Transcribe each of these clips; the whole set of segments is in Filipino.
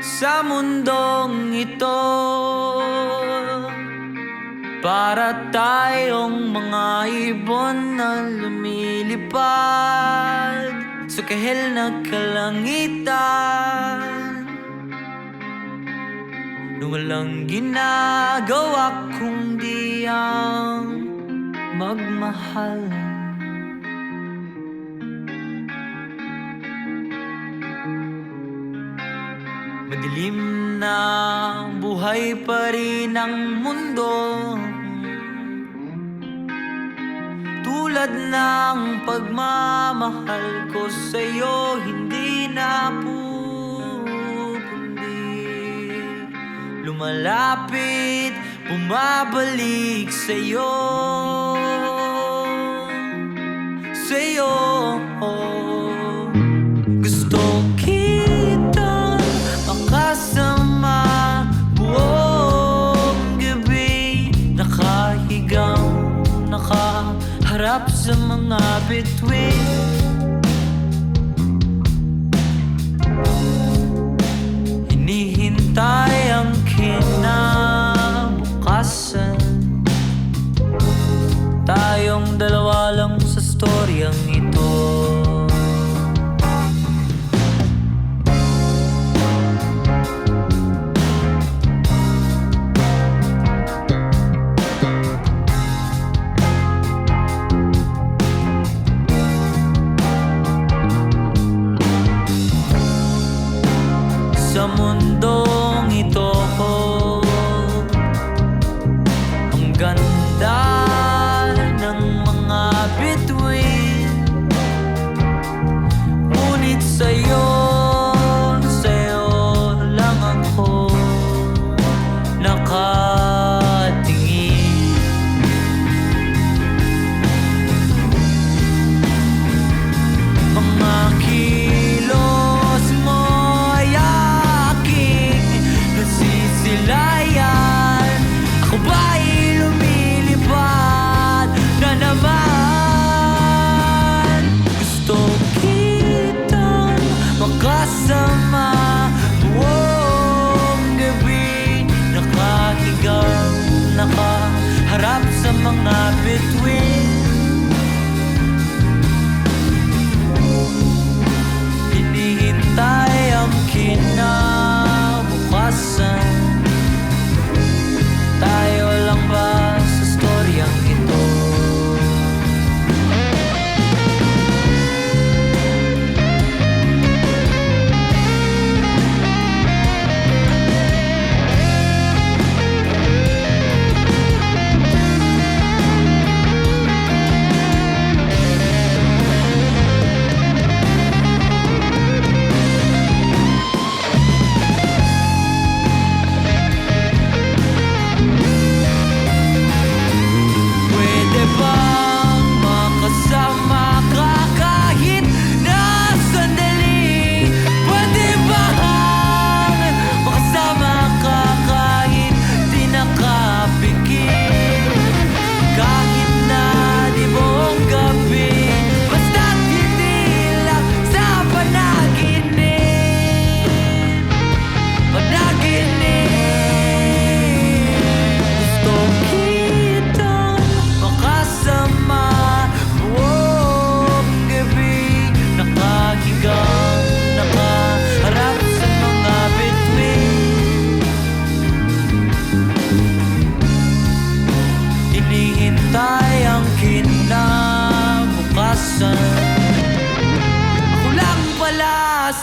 sa mundong ito. Para tayong mga ibon na lumilipad Sa kahil na kalangitan. Nung walang ginagawa kundi ang magmahal. Buhay pa rin ang mundo. Tulad ng pagmamahal ko sa'yo Hindi na napupundi Lumalapit, bumabalik sa'yo. Sa'yo, oh. Not between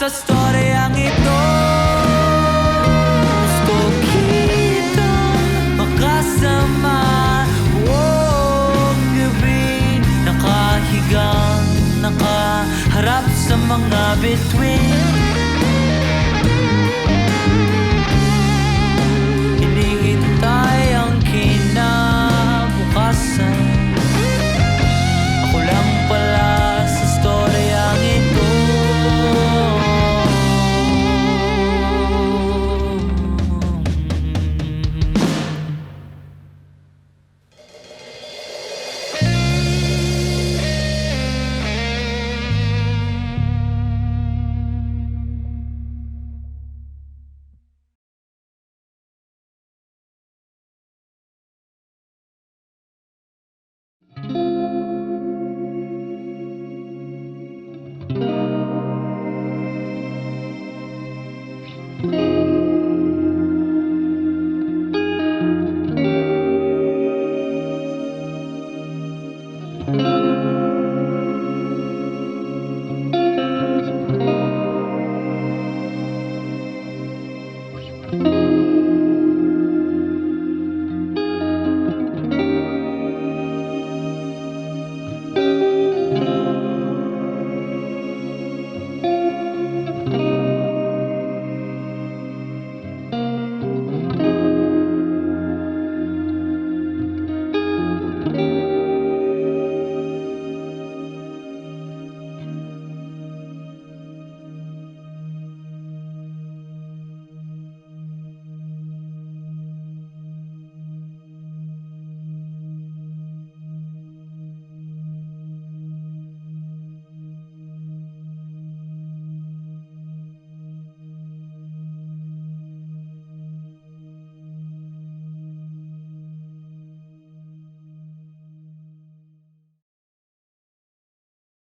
just a story